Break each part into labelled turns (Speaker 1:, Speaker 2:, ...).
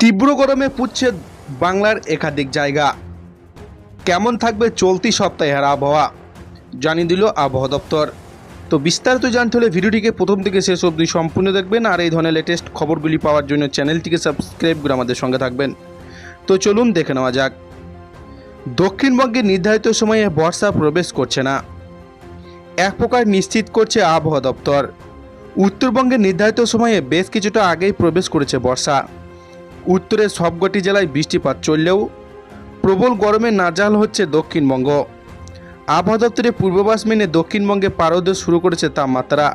Speaker 1: তীব্র গরমে পুচ্ছে বাংলার একাধিক জায়গা। কেমন থাকবে চলতি সপ্তাহের আবহাওয়া? জানিয়ে দিল আবহাওয়া দপ্তর। তো বিস্তারিত জানতে হলে ভিডিওটিকে প্রথম থেকে শেষ অবধি সম্পূর্ণ দেখবেন আর এই ধরনের লেটেস্ট খবরগুলি পাওয়ার জন্য চ্যানেলটিকে সাবস্ক্রাইব করে আমাদের সঙ্গে থাকবেন। তো চলুন দেখে নেওয়া যাক। দক্ষিণবঙ্গে নির্ধারিত সময়ে বর্ষা প্রবেশ করছে না। এক প্রকার নিশ্চিত করছে আবহাওয়া দপ্তর। উত্তরবঙ্গে নির্ধারিত সময়ে বেশ কিছুটা আগেই প্রবেশ করেছে বর্ষা। উত্তরের সবকটি জেলায় বৃষ্টিপাত চললেও প্রবল গরমে নাজাল হচ্ছে দক্ষিণবঙ্গ। আবহাওয়া দপ্তরের পূর্বাভাস মেনে দক্ষিণবঙ্গে পারদ শুরু করেছে তাপমাত্রা।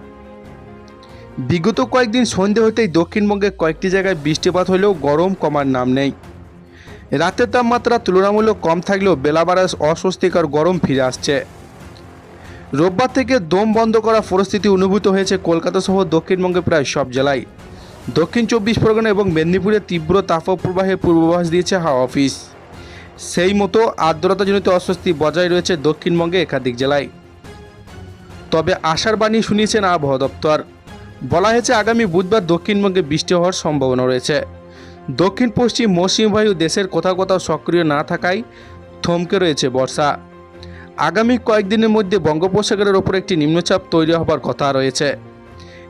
Speaker 1: বিগত কয়েকদিন সন্ধে হতেই দক্ষিণবঙ্গে কয়েকটি জায়গায় বৃষ্টিপাত হলেও গরম কমার নাম নেই। রাতের তাপমাত্রা তুলনামূলক কম থাকলেও বেলাবারে অস্বস্তিকর গরম ফিরে আসছে। রোববার থেকে দম বন্ধ করা পরিস্থিতি অনুভূত হয়েছে কলকাতা সহ দক্ষিণবঙ্গে প্রায় সব জেলায়। দক্ষিণ চব্বিশ পরগনা এবং মেদিনীপুরে তীব্র তাপপ্রবাহের পূর্বাভাস দিয়েছে হাওয়া অফিস। সেই মতো আর্দ্রতাজনিত অস্বস্তি বজায় রয়েছে দক্ষিণবঙ্গে একাধিক জেলায়। তবে আশার বাণী শুনিয়েছেন আবহাওয়া দপ্তর। বলা হয়েছে আগামী বুধবার দক্ষিণবঙ্গে বৃষ্টি হওয়ার সম্ভাবনা রয়েছে। দক্ষিণ পশ্চিম মৌসুমী বায়ু দেশের কোথাও কোথাও সক্রিয় না থাকায় থমকে রয়েছে বর্ষা। আগামী কয়েকদিনের মধ্যে বঙ্গোপসাগরের ওপর একটি নিম্নচাপ তৈরি হবার কথা রয়েছে।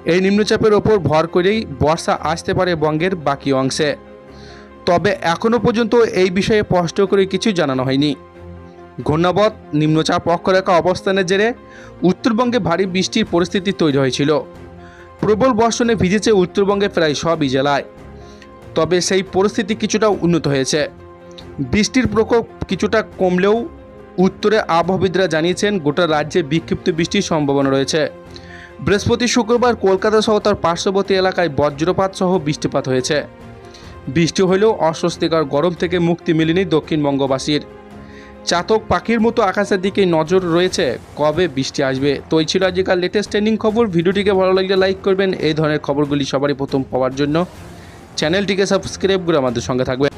Speaker 1: এই নিম্নচাপের ওপর ভর করেই বর্ষা আসতে পারে বঙ্গের বাকি অংশে। তবে এখনও পর্যন্ত এই বিষয়ে স্পষ্ট করে কিছু জানানো হয়নি। ঘূর্ণাবত, নিম্নচাপ অক্ষরেখা অবস্থানের জেরে উত্তরবঙ্গে ভারী বৃষ্টির পরিস্থিতি তৈরি হয়েছিল। প্রবল বর্ষণে ভিজেছে উত্তরবঙ্গে প্রায় সবই জেলায়। তবে সেই পরিস্থিতি কিছুটা উন্নত হয়েছে। বৃষ্টির প্রকোপ কিছুটা কমলেও উত্তরে আবহাওয়াবিদরা জানিয়েছেন, গোটা রাজ্যে বিক্ষিপ্ত বৃষ্টির সম্ভাবনা রয়েছে। বৃহস্পতি শুক্রবার কলকাতা সহ তার পার্শ্ববর্তী এলাকায় বজ্রপাত সহ বৃষ্টিপাত হয়েছে। বৃষ্টি হলেও অস্বস্তিকর গরম থেকে মুক্তি মেলেনি দক্ষিণবঙ্গবাসীর। চাতক পাখির মতো আকাশের দিকে নজর রয়েছে, কবে বৃষ্টি আসবে? তো এই ছিল আজকাল লেটেস্ট ট্রেন্ডিং খবর। ভিডিওটিকে ভালো লাগলে লাইক করবেন। এই ধরনের খবরগুলি সবারই প্রথম পাওয়ার জন্য। চ্যানেলটিকে সাবস্ক্রাইব করে আমাদের সঙ্গে থাকবেন।